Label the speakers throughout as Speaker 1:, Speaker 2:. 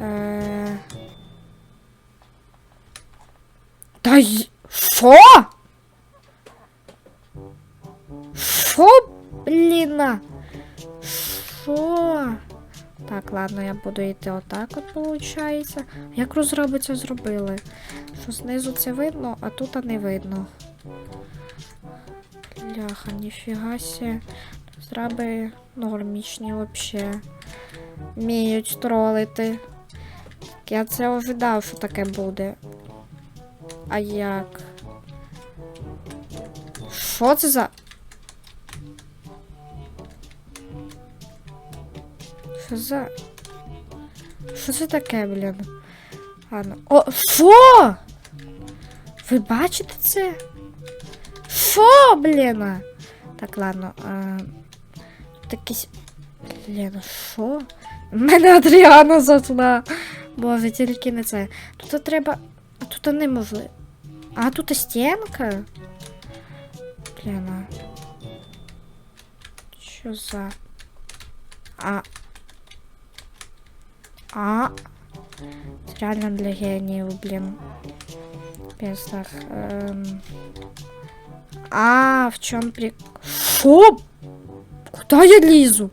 Speaker 1: Е... Та й... Що? Що, блін? Що? Так, ладно, я буду йти отак от, виходить. Як розробиться зробили? Що знизу це видно, а тут не видно. Бляха, ніфіга сі. Зраби нормічні вообще. Вміють тролити. Я це ожидав, що таке буде. А як? Що це за. Що за. Що це таке, блін? Ладно. О, що? Ви бачите це? Що, блін? Так, ладно. А... Тут. Блін, що? Мене Адріана зайшла. Боже, тільки не це. Тут треба. Тут не можливо. А тут стінка? Блін. а. Що за. А. А. Це реально для геніїв, блін. Без так. Ем... А, в чому прик... Що? Куди я лізу?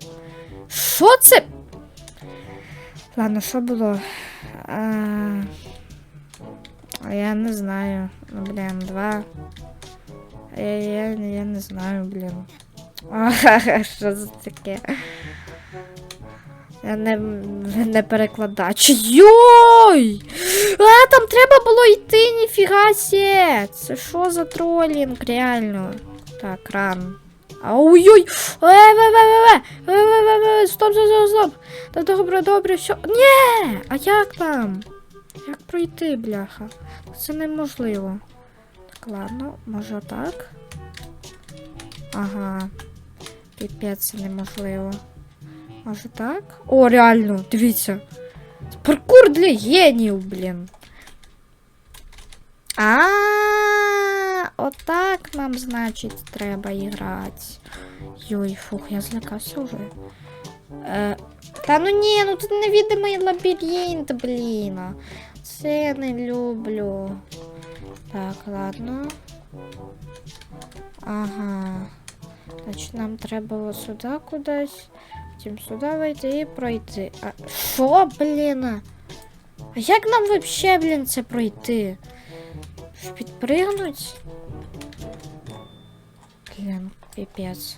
Speaker 1: Що це? Ладно, що було? А... Я не знаю. Ну, блін, два. Я, я, я не знаю, блін. Що це таке? Я не, не перекладач. Йой! А, там треба було йти, ніфіга сє! Це що за тролінг, реально? Так, ран. Ой-ой! Стоп, стоп, стоп, стоп! Та добре, добре, все. Ні! А як там? Як пройти, бляха? Це неможливо. Так, ладно, може так. Ага. Піпець, це неможливо. Може так? О, реально, дивіться. Паркур для геніїв, блін. А, отак нам, значить, треба грати. Йой, фух, я злякався вже. Е, та ну ні, ну тут невідомий лабіринт, блін. Це я не люблю. Так, ладно. Ага. Значить, нам треба сюди кудись. Потім сюди вийти і пройти. А що, блін? А як нам вообще, блін, це пройти? Підпригнуть? Блін, піпець.